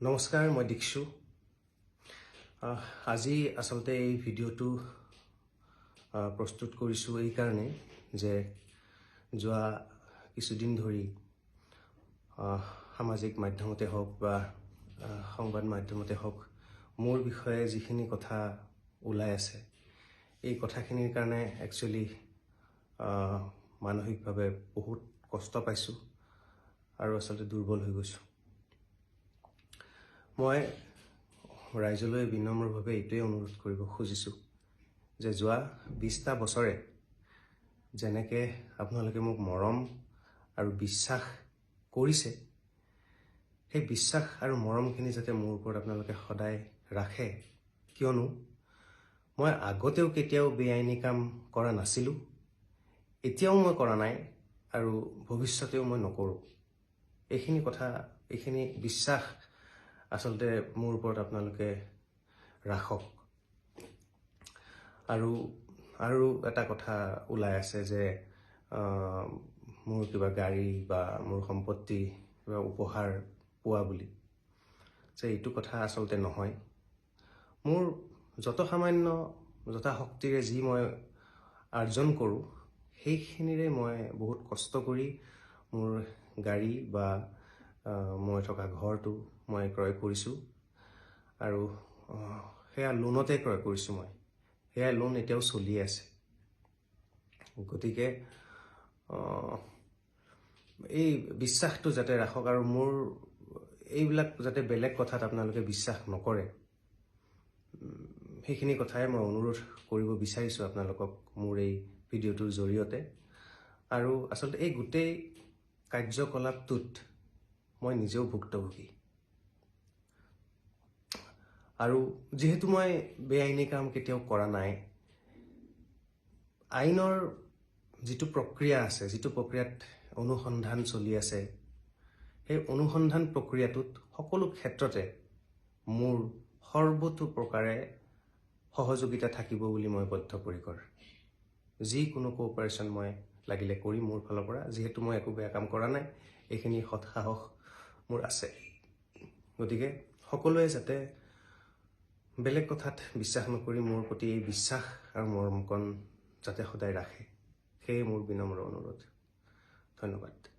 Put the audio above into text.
নমস্কাৰ মই দীক্ষু। আজি আচলতে এই ভিডিঅ'টো প্ৰস্তুত কৰিছোঁ এইকাৰণেই যে যোৱা কিছুদিন ধৰি সামাজিক মাধ্যমতে হওক বা সংবাদ মাধ্যমতে হওক মোৰ বিষয়ে যিখিনি কথা ওলাই আছে এই কথাখিনিৰ কাৰণে একচুৱেলি মানসিকভাৱে বহুত কষ্ট পাইছোঁ আৰু আচলতে দুৰ্বল হৈ গৈছোঁ। মই ৰাইজলৈ বিনম্ৰভাৱে এইটোৱে অনুৰোধ কৰিব খুজিছোঁ যে যোৱা বিছটা বছৰে যেনেকৈ আপোনালোকে মোক মৰম আৰু বিশ্বাস কৰিছে সেই বিশ্বাস আৰু মৰমখিনি যাতে মোৰ ওপৰত আপোনালোকে সদায় ৰাখে কিয়নো মই আগতেও কেতিয়াও বেআইনী কাম কৰা নাছিলোঁ এতিয়াও মই কৰা নাই আৰু ভৱিষ্যতেও মই নকৰোঁ। এইখিনি কথা এইখিনি বিশ্বাস আচলতে মোৰ ওপৰত আপোনালোকে ৰাখক। আৰু আৰু এটা কথা ওলাই আছে যে মোৰ কিবা গাড়ী বা মোৰ সম্পত্তি কিবা উপহাৰ পোৱা বুলি। যে এইটো কথা আচলতে নহয়। মোৰ যত সামান্য যথা শক্তিৰে যি মই আৰ্জন কৰোঁ সেইখিনিৰে মই বহুত কষ্ট কৰি মোৰ গাড়ী বা মই থকা ঘৰটো মই ক্ৰয় কৰিছোঁ। আৰু সেয়া লোনতে ক্ৰয় কৰিছোঁ মই। সেয়া লোন এতিয়াও চলি আছে। গতিকে এই বিশ্বাসটো যাতে ৰাখক আৰু মোৰ এইবিলাক যাতে বেলেগ কথাত আপোনালোকে বিশ্বাস নকৰে সেইখিনি কথাই মই অনুৰোধ কৰিব বিচাৰিছোঁ আপোনালোকক মোৰ এই ভিডিঅ'টোৰ জৰিয়তে। আৰু আচলতে এই গোটেই কাৰ্যকলাপটোত মই নিজেও ভুক্তভোগী। আৰু যিহেতু মই বেআইনী কাম কেতিয়াও কৰা নাই আইনৰ যিটো প্ৰক্ৰিয়া আছে যিটো প্ৰক্ৰিয়াত অনুসন্ধান চলি আছে সেই অনুসন্ধান প্ৰক্ৰিয়াটোত সকলো ক্ষেত্ৰতে মোৰ সৰ্বতো প্ৰকাৰে সহযোগিতা থাকিব বুলি মই বদ্ধপৰিকৰ। যিকোনো কোঅপাৰেশ্যন মই লাগিলে কৰিম মোৰ ফালৰ পৰা যিহেতু মই একো বেয়া কাম কৰা নাই এইখিনি সৎসাহস মোৰ আছে। গতিকে সকলোৱে যাতে বেলেগ কথাত বিশ্বাস নকৰি মোৰ প্ৰতি এই বিশ্বাস আৰু মৰমকণ যাতে সদায় ৰাখে সেয়ে মোৰ বিনম্ৰ অনুৰোধ। ধন্যবাদ।